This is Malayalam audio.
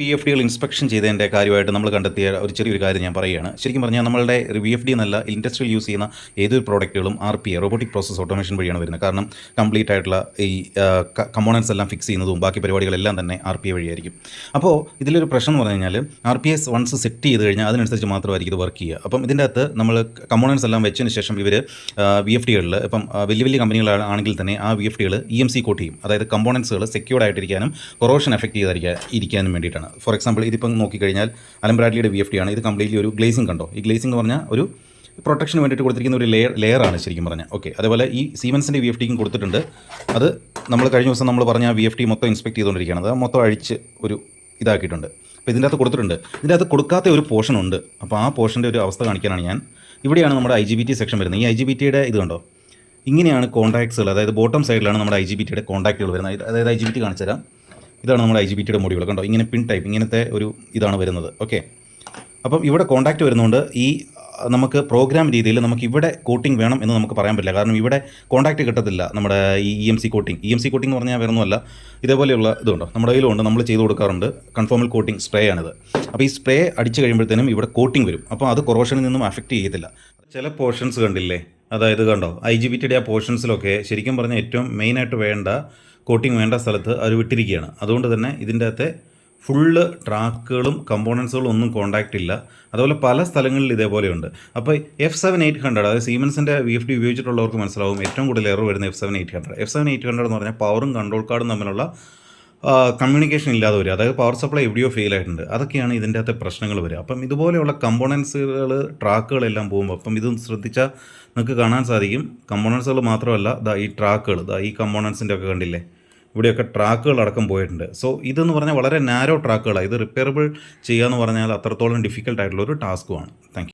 പി എഫ് ഡികൾ ഇൻസ്പെക്ഷൻ ചെയ്തതിന്റെ കാര്യമായിട്ട് നമ്മൾ കണ്ടെത്തിയ ഒരു ചെറിയൊരു കാര്യം ഞാൻ പറയുകയാണ്. ശരിക്കും പറഞ്ഞാൽ നമ്മളുടെ വി എഫ് ഡി എന്നല്ല ഇൻഡസ്ട്രിയൽ യൂസ് ചെയ്യുന്ന ഏതൊരു പ്രോഡക്റ്റുകളും R P robotic process automation വഴിയാണ് വരുന്നത്. കാരണം കംപ്ലീറ്റ് ആയിട്ടുള്ള ഈ കമ്പോണൻസ് എല്ലാം ഫിക്സ് ചെയ്യുന്നതും ബാക്കി പരിപാടികളെല്ലാം തന്നെ ആർ പി എ വഴിയായിരിക്കും. അപ്പോൾ ഇതിലൊരു പ്രശ്നം എന്ന് പറഞ്ഞു കഴിഞ്ഞാൽ R P S once set ചെയ്ത് കഴിഞ്ഞാൽ അതിനനുസരിച്ച് മാത്രമായിരിക്കും ഇത് വർക്ക് ചെയ്യുക. അപ്പം ഇതിന്റെ അകത്ത് നമ്മൾ കമ്പോണൻസ് എല്ലാം വെച്ചതിന് ശേഷം ഇവർ വി എഫ് ഡികളിൽ ഇപ്പം വലിയ വലിയ കമ്പനികളാണെങ്കിൽ തന്നെ ആ വി എഫ് ഡികൾ ഇ എം സി കോട്ട് ചെയ്യും. അതായത് കമ്പോണൻസുകൾ സെക്യൂർഡ് ആയിട്ടിരിക്കാനും കൊറോഷൻ എഫക്റ്റ് ചെയ്തിരിക്കാൻ ഇരിക്കാനും വേണ്ടിയിട്ടാണ്. ഫോർ എക്സാമ്പിൾ ഇതിപ്പം നോക്കിക്കഴിഞ്ഞാൽ അലം ബ്രാഡ്ലിയുടെ വി എഫ് ഡി ആണ്. ഇത് കംപ്ലീറ്റ്ലി ഒരു ഗ്ലേസിംഗ് കണ്ടോ? ഈ ഗ്ലേസിംഗ് എന്ന് പറഞ്ഞാൽ ഒരു പ്രൊട്ടക്ഷന് വേണ്ടിയിട്ട് കൊടുത്തിരിക്കുന്ന ഒരു ലെയർ ലെയറാണ് ശരിക്കും പറഞ്ഞാൽ. ഓക്കെ അതേപോലെ ഈ സീമൻസിന്റെ വി എഫ് ഡിക്കും കൊടുത്തിട്ടുണ്ട്. അത് നമ്മൾ കഴിഞ്ഞ ദിവസം നമ്മൾ പറഞ്ഞ വി എഫ് ഡി മൊത്തം ഇൻസ്പെക്ട് ചെയ്തുകൊണ്ടിരിക്കുകയാണ്. അത് മൊത്തം അഴിച്ച് ഒരു ഇതാക്കിയിട്ടുണ്ട്. അപ്പോൾ ഇതിന്റെ അകത്ത് കൊടുത്തിട്ടുണ്ട്. ഇതിന്റെ അകത്ത് കൊടുക്കാത്ത ഒരു പോർഷൻ ഉണ്ട്. അപ്പോൾ ആ പോർഷന്റെ ഒരു അവസ്ഥ കാണിക്കാനാണ് ഞാൻ. ഇവിടെയാണ് നമ്മുടെ I G B T section വരുന്നത്. ഈ ഐ ജി ബി ടിയുടെ ഇത് കണ്ടോ? ഇങ്ങനെയാണ് കോൺടാക്ട്സുകൾ അതായത് ബോട്ടം സൈഡിലാണ് നമ്മുടെ ഐ ജി ബി ടിയുടെ കോൺടാക്റ്റുകൾ വരുന്നത്. അതായത് ഐ ജി ബി ടി കാണിച്ചു തരാം ഇതാണ് നമ്മുടെ ഐ ജി ബി ടിയുടെ മോഡ്യൂൾ കണ്ടോ? ഇങ്ങനെ പിൻ ടൈപ്പ് ഇങ്ങനത്തെ ഒരു ഇതാണ് വരുന്നത്. ഓക്കെ അപ്പം ഇവിടെ കോൺടാക്റ്റ് വരുന്നതുകൊണ്ട് ഈ നമുക്ക് പ്രോഗ്രാം രീതിയിൽ നമുക്ക് ഇവിടെ കോട്ടിംഗ് വേണം എന്ന് നമുക്ക് പറയാൻ പറ്റില്ല. കാരണം ഇവിടെ കോൺടാക്റ്റ് കിട്ടത്തില്ല നമ്മുടെ ഈ E M C coating E M C coating എന്ന് പറഞ്ഞാൽ വേറൊന്നുമല്ല. ഇതേപോലെയുള്ള ഇതുണ്ടോ? നമ്മുടെ കയ്യിലുണ്ട് നമ്മൾ ചെയ്ത് കൊടുക്കാറുണ്ട്. കൺഫോമൽ കോട്ടിംഗ് സ്പ്രേ ആണിത്. അപ്പോൾ ഈ സ്പ്രേ അടിച്ച് കഴിയുമ്പോഴത്തേനും ഇവിടെ കോട്ടിംഗ് വരും. അപ്പോൾ അത് കൊറോഷനിൽ നിന്നും അഫക്റ്റ് ചെയ്യത്തില്ല. ചില പോർഷൻസ് കണ്ടില്ലേ? അതായത് കണ്ടോ? ഐ ജി ബി ടിയുടെ ആ പോർഷൻസിലൊക്കെ ശരിക്കും പറഞ്ഞാൽ ഏറ്റവും മെയിനായിട്ട് വേണ്ട കോട്ടിംഗ് വേണ്ട സ്ഥലത്ത് അവർ വിട്ടിരിക്കുകയാണ്. അതുകൊണ്ട് തന്നെ ഇതിന്റെ അകത്തെ ഫുള്ള് ട്രാക്കുകളും കമ്പോണൻസുകളും ഒന്നും കോണ്ടാക്റ്റ് ഇല്ല. അതുപോലെ പല സ്ഥലങ്ങളിൽ ഇതേപോലെയുണ്ട്. അപ്പോൾ എഫ് സെവൻ എയ്റ്റ് ഹൺഡ്രഡ് അതായത് സീമൻസിന്റെ വി എഫ് ഡി ഉപയോഗിച്ചിട്ടുള്ളവർക്ക് മനസ്സിലാവും ഏറ്റവും കൂടുതൽ എറർ വരുന്ന F seven eight hundred F seven eight hundred എന്ന് പറഞ്ഞാൽ പവറും കൺട്രോൾ കാർഡും തമ്മിലുള്ള കമ്മ്യൂണിക്കേഷൻ ഇല്ലാതെ വരും അതായത് പവർ സപ്ലൈ എവിടെയോ ഫെയിൽ ആയിട്ടുണ്ട്. അതൊക്കെയാണ് ഇതിന്റെ അകത്തെ പ്രശ്നങ്ങൾ വരിക. അപ്പം ഇതുപോലെയുള്ള കമ്പോണൻസുകൾ ട്രാക്കുകളെല്ലാം പോകുമ്പോൾ അപ്പം ഇത് ശ്രദ്ധിച്ചാൽ നിങ്ങൾക്ക് കാണാൻ സാധിക്കും. കമ്പോണൻസുകൾ മാത്രമല്ല ദാ ഈ ട്രാക്കുകൾ ദാ ഈ കമ്പോണൻസിന്റെ ഒക്കെ കണ്ടില്ലേ? ഇവിടെയൊക്കെ ട്രാക്കുകൾ അടക്കം പോയിട്ടുണ്ട്. സോ ഇതെന്ന് പറഞ്ഞാൽ വളരെ നാരോ ട്രാക്കുകളാണ് ഇത് റിപ്പയറബിൾ ചെയ്യുക എന്ന് പറഞ്ഞാൽ അത്രത്തോളം ഡിഫിക്കൽട്ടായിട്ടുള്ള ഒരു ടാസ്ക്കുമാണ് താങ്ക്